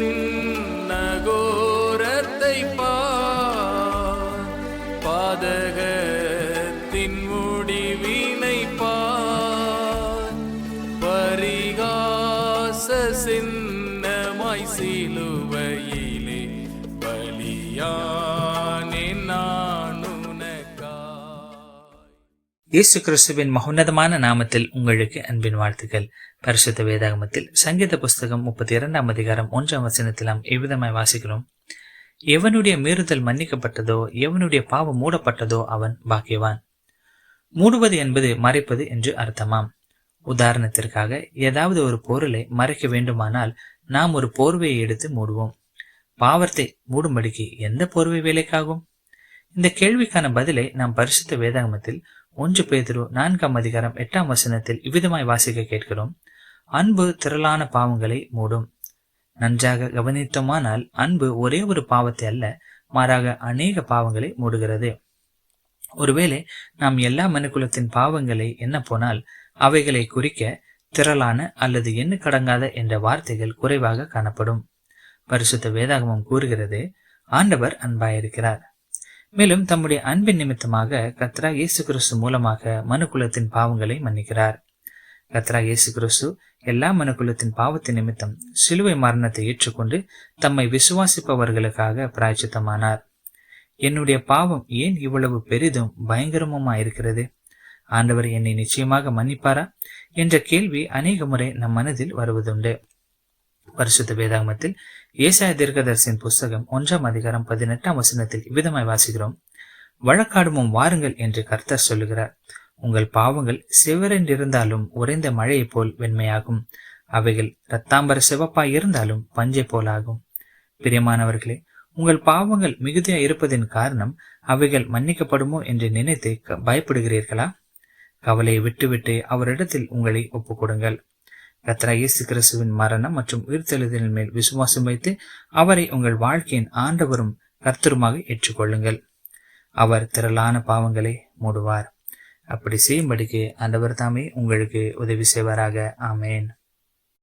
நின்னகோரத்தை பார் பாதகத்தின் முடிவினை பார் பரிகாச சின்னமாய் சிலுவையிலே பலியா இயேசு கிறிஸ்துவின் மகோன்னதமான நாமத்தில் உங்களுக்கு அன்பின் வாழ்த்துக்கள். பரிசுத்த வேதாகமத்தில் சங்கீத புஸ்தகம் முப்பத்தி இரண்டாம் அதிகாரம் ஒன்றாம் வசனத்தில் நாம் எவ்விதமாய் வாசிக்கிறோம். எவனுடைய மீறுதல் மன்னிக்கப்பட்டதோ எவனுடைய பாவம் மூடப்பட்டதோ அவன் பாக்கியவான். மூடுவது என்பது மறைப்பது என்று அர்த்தமாம். உதாரணத்திற்காக ஏதாவது ஒரு பொருளை மறைக்க வேண்டுமானால் நாம் ஒரு போர்வையை எடுத்து மூடுவோம். பாவத்தை மூடும்படிக்கு எந்த போர்வை வேலைக்காகும்? இந்த கேள்விக்கான பதிலை நாம் பரிசுத்த வேதாகமத்தில் ஒன்று பேதுரு நான்காம் அதிகாரம் எட்டாம் வசனத்தில் இவ்விதமாய் வாசிக்க கேட்கிறோம். அன்பு திரளான பாவங்களை மூடும். நன்றாக கவனித்தோமானால் அன்பு ஒரே ஒரு பாவத்தை அல்ல மாறாக அநேக பாவங்களை மூடுகிறது. ஒருவேளை நாம் எல்லா மனுக்குலத்தின் பாவங்களை என்ன போனால் அவைகளை குறிக்க திரளான அல்லது எண்ணு கடங்காத என்ற வார்த்தைகள் குறைவாக காணப்படும். பரிசுத்த வேதாகமம் கூறுகிறது ஆண்டவர் அன்பாயிருக்கிறார். மேலும் தம்முடைய அன்பின் நிமித்தமாக கத்ரா இயேசு கிறிஸ்து மூலமாக மனுக்குலத்தின் பாவங்களை மன்னிக்கிறார். கத்ரா இயேசு கிறிஸ்து எல்லா மனுக்குலத்தின் பாவத்தின் நிமித்தம் சிலுவை மரணத்தை ஏற்றுக்கொண்டு தம்மை விசுவாசிப்பவர்களுக்காக பிராய்ச்சித்தமானார். என்னுடைய பாவம் ஏன் இவ்வளவு பெரிதும் பயங்கரமுமா இருக்கிறது? ஆண்டவர் என்னை நிச்சயமாக மன்னிப்பாரா? என்ற கேள்வி அநேக முறை நம் மனதில் வருவதுண்டு. பரிசுத்த வேதாகமத்தில் ஏசாய தீர்க்கதரிசின் புஸ்தகம் ஒன்றாம் அதிகாரம் பதினெட்டாம் வசனத்தில் இவ்விதமாய் வாசிக்கிறோம். வழக்காடுமும் வாருங்கள் என்று கர்த்தர் சொல்லுகிறார். உங்கள் பாவங்கள் சிவரென்றிருந்தாலும் உறைந்த மழையைப் போல் வெண்மையாகும். அவைகள் இரத்தாம்பர சிவப்பாய் இருந்தாலும் பஞ்சை போலாகும் பிரியமானவர்களே உங்கள் பாவங்கள் மிகுதியா இருப்பதின் காரணம் அவைகள் மன்னிக்கப்படுமோ என்று நினைத்து க- பயப்படுகிறீர்களா? கவலையை விட்டுவிட்டு அவரிடத்தில் உங்களை ஒப்புக்கொடுங்கள். கத்ரா இயேசு கிறிஸ்துவின் மரணம் மற்றும் உயிர்த்தெழுதலின் மேல் விசுவாசம் வைத்து அவரை உங்கள் வாழ்க்கையின் ஆண்டவரும் கர்த்தருமாக ஏற்றுக்கொள்ளுங்கள். அவர் திரளான பாவங்களை மூடுவார். அப்படி செய்யும்படிக்கு ஆண்டவர் தாமே உங்களுக்கு உதவி செய்வாராக. ஆமேன்.